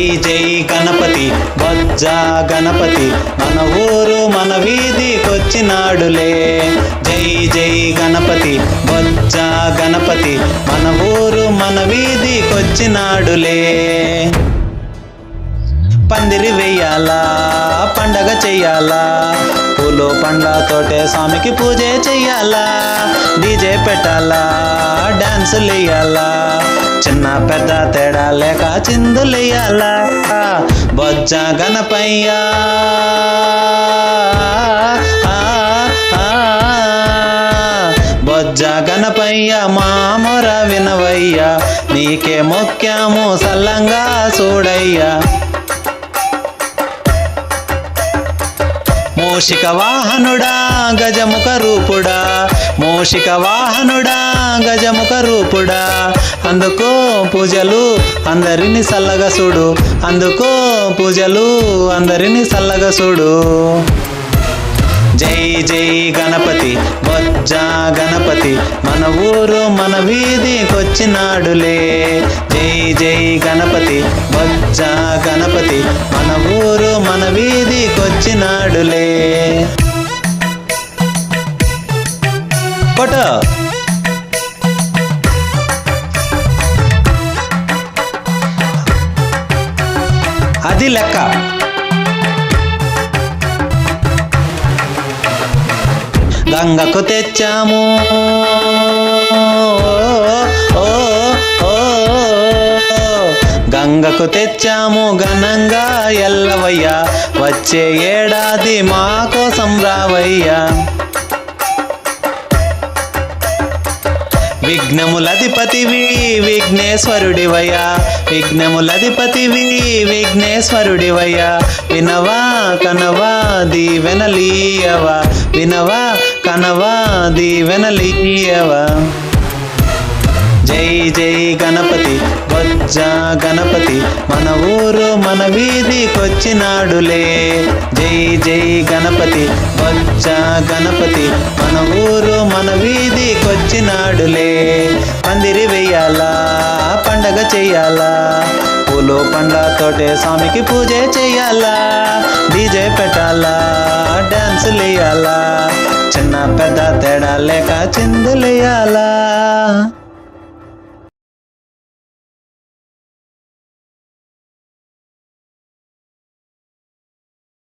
జై జై గణపతి బజ్జా గణపతి మన ఊరు మన వీధికొచ్చినాడులే. జై జై గణపతి బజ్జా గణపతి మన ఊరు మన వీధికొచ్చినాడులే. పందిరి వెయ్యాలా పండగ చెయ్యాలా పూలు పండ్లతోటే స్వామికి పూజ చెయ్యాలా? డీజే పెట్టాలా? డాన్సులు వేయాలా చిన్న పెద్ద తేడా లేక చిందులేయాలా బొజ్జ గణపయ్యా. ఆ, ఆ, బొజ్జ గణపయ్య మామర వినవయ్యా. నీకే ముఖ్యము సల్లంగా చూడయ్యా మోషిక వాహనుడా గజముఖ రూపుడా. మోషిక వాహనుడా గజముఖ రూపుడా. అందుకో పూజలు అందరిని సల్లగా చూడు. అందుకో పూజలు అందరిని సల్లగా చూడు. జై జై గణపతి బొజ్జా గణపతి. మన ఊరు మన వీధికొచ్చినాడులే. జై జై గణపతి బొజ్జా గణపతి. మన ఊరు మన వీధికొచ్చినాడులే ఫోటో అది లెక్క. గంగకు తెచ్చాము. ఓ, ఓ, గంగకు తెచ్చాము ఘనంగా ఎల్లవయ్యా. వచ్చే ఏడాది మా కోసం రావయ్యా. విఘ్నములధిపతివి విఘ్నేశ్వరుడివయ్యా. విఘ్నములధిపతివి విఘ్నేశ్వరుడివయ్యా. వినవా కనవా దీవెనలీయవా. వినవా కనవా దీవెనలీయవా. జై జై గణపతి జా గణపతి మన ఊరు మన వీధికొచ్చినాడులే. జై జై గణపతి బొజ్జా గణపతి మన ఊరు మన వీధికొచ్చినాడులే. పందిరి వెయ్యాలా పండగ చెయ్యాలా పూలు పండ్లతోటే స్వామికి పూజ చెయ్యాలా డీజే పెట్టాలా డాన్సులు వేయాలా చిన్న పెద్ద తేడా లేక చిందులేయాలా?